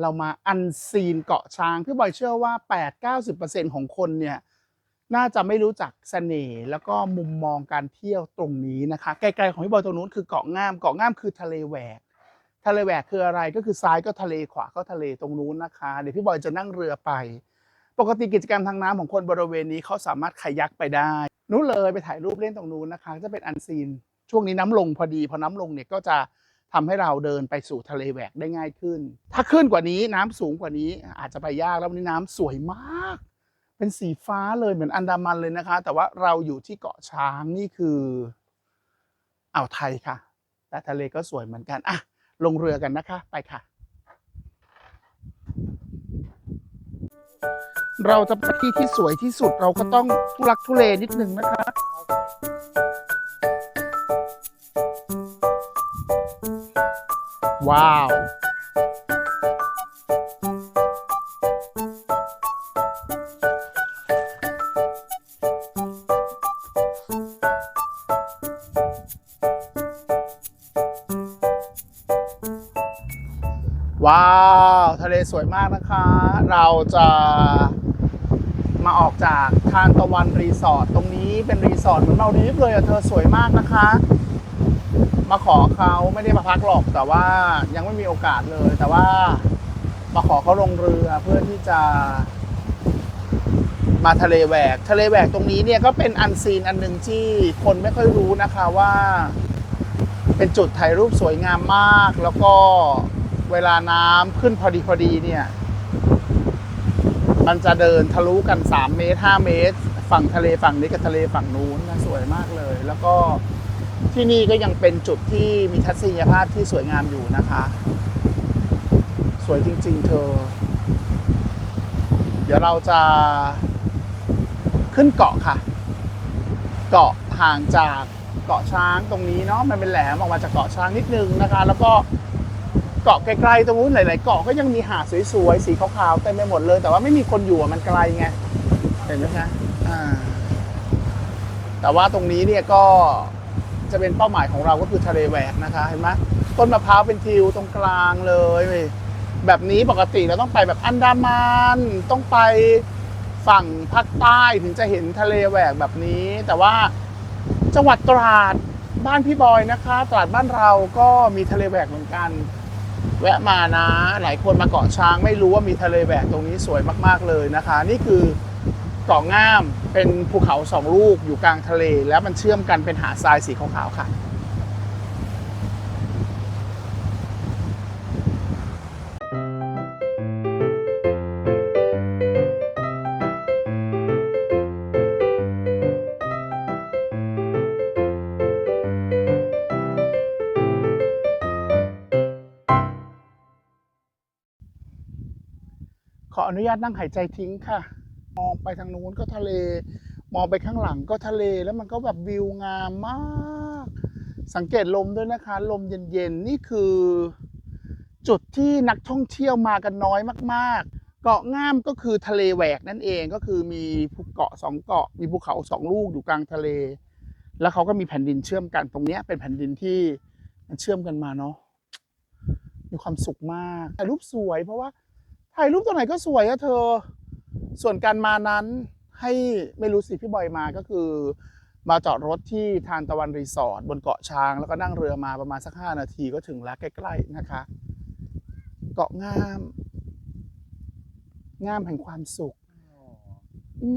เรามาอันซีนเกาะช้าง พี่บอยเชื่อว่า 8-90%ของคนเนี่ยน่าจะไม่รู้จักเสน่ห์แล้วก็มุมมองการเที่ยวตรงนี้นะคะ ไกลๆของพี่บอยตรงนู้นคือเกาะงามเกาะงามคือทะเลแหวก ทะเลแหวกคืออะไรก็คือซ้ายก็ทะเลขวาก็ทะเลตรงนู้นนะคะ เดี๋ยวพี่บอยจะนั่งเรือไป ปกติกิจกรรมทางน้ำของคนบริเวณนี้เขาสามารถคายักไปได้นู้นเลยไปถ่ายรูปเล่นตรงนู้นนะคะ จะเป็นอันซีนช่วงนี้น้ำลงพอดีพอน้ำลงเนี่ยก็จะ ทำให้เราเดินไปสู่ทะเลแหวกได้ง่ายขึ้น ถ้าขึ้นกว่านี้น้ำสูงกว่านี้อาจจะไปยากแล้ววันนี้น้ำสวยมาก เป็นสีฟ้าเลยเหมือนอันดามันเลยนะคะ แต่ว่าเราอยู่ที่เกาะช้างนี่คืออ่าวไทยค่ะ แต่ทะเลก็สวยเหมือนกันอะลงเรือกันนะคะ ไปค่ะ เราจะไปที่ที่สวยที่สุดเราก็ต้องทุลักทุเลนิดนึงนะคะ ว้าว ว้าว ทะเลสวยมากนะคะ เราจะมาออกจากทานตะวันรีสอร์ทตรงนี้เป็นรีสอร์ทเหมือนเมาดีฟเลยอะเธอสวยมากนะคะ มาขอเขาไม่ได้มาพักหรอก แต่ว่ายังไม่มีโอกาสเลย แต่ว่ามาขอเขาลงเรือเพื่อที่จะ มาทะเลแหวก ทะเลแหวกตรงนี้เนี่ยก็เป็นอันซีนอันหนึ่งที่คนไม่ค่อยรู้นะคะว่า เป็นจุดถ่ายรูปสวยงามมาก แล้วก็เวลาน้ำขึ้นพอดีพอดีเนี่ย มันจะเดินทะลุกัน 3 เมตร 5 เมตร ฝั่งทะเลฝั่งนี้กับทะเลฝั่งนู้นนะสวยมากเลย แล้วก็ ที่นี่ก็ยังเป็นจุดที่มีทัศนียภาพที่สวยงามอยู่นะคะ สวยจริง ๆ เธอ เดี๋ยวเราจะขึ้นเกาะค่ะ เกาะห่างจากเกาะช้างตรงนี้เนาะมันเป็นแหลมออกมาจากเกาะช้างนิดนึงนะคะ แล้วก็เกาะไกลๆตรงนู้นหลาย ๆ เกาะก็ยังมีหาดสวยๆสีขาวๆเต็มไปหมดเลย แต่ว่าไม่มีคนอยู่อะมันไกลไงเห็นไหมคะอ่าแต่ว่าตรงนี้เนี่ยก็ จะเป็นเป้าหมายของเราก็คือทะเลแหวกนะคะเห็นไหมต้นมะพร้าวเป็นทิวตรงกลางเลย แบบนี้ปกติเราต้องไปแบบอันดามันต้องไปฝั่งภาคใต้ถึงจะเห็นทะเลแหวกแบบนี้ แต่ว่าจังหวัดตราดบ้านพี่บอยนะคะ ตราดบ้านเราก็มีทะเลแหวกเหมือนกัน แวะมานะ หลายคนมาเกาะช้างไม่รู้ว่ามีทะเลแหวกตรงนี้สวยมาก ๆเลยนะคะ นี่คือ เกาะง่าม เป็นภูเขาสองลูกอยู่กลางทะเล แล้วมันเชื่อมกันเป็นหาดทรายสีขาวๆค่ะ ขออนุญาตนั่งหายใจทิ้งค่ะ มองไปทางนู้นก็ทะเล มองไปข้างหลังก็ทะเลแล้วมันก็แบบวิวงามมาก สังเกตลมด้วยนะคะ ลมเย็นๆ นี่คือ จุดที่นักท่องเที่ยวมากันน้อยมากๆ เกาะง่ามก็คือทะเลแหวกนั่นเองก็คือมีภูเกาะสองเกาะ มีภูเขาสองลูกอยู่กลางทะเล แล้วเขาก็มีแผ่นดินเชื่อมกันตรงเนี้ยเป็นแผ่นดินที่มันเชื่อมกันมาเนาะมีความสุขมากถ่ายรูปสวยเพราะว่าถ่ายรูปตรงไหนก็สวยอะเธอ ส่วนการมานั้นให้ไม่รู้สิพี่บอยมาก็คือ มาจอดรถที่ทานตะวันรีสอร์ทบนเกาะช้าง แล้วก็นั่งเรือมาประมาณสักห้านาทีก็ถึงแล้วใกล้ๆนะคะ เกาะงาม งามแห่งความสุข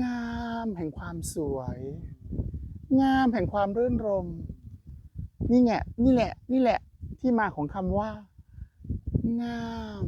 งามแห่งความสวย งามแห่งความรื่นรม นี่แหละนี่แหละ นี่แหละที่มาของคำว่า งาม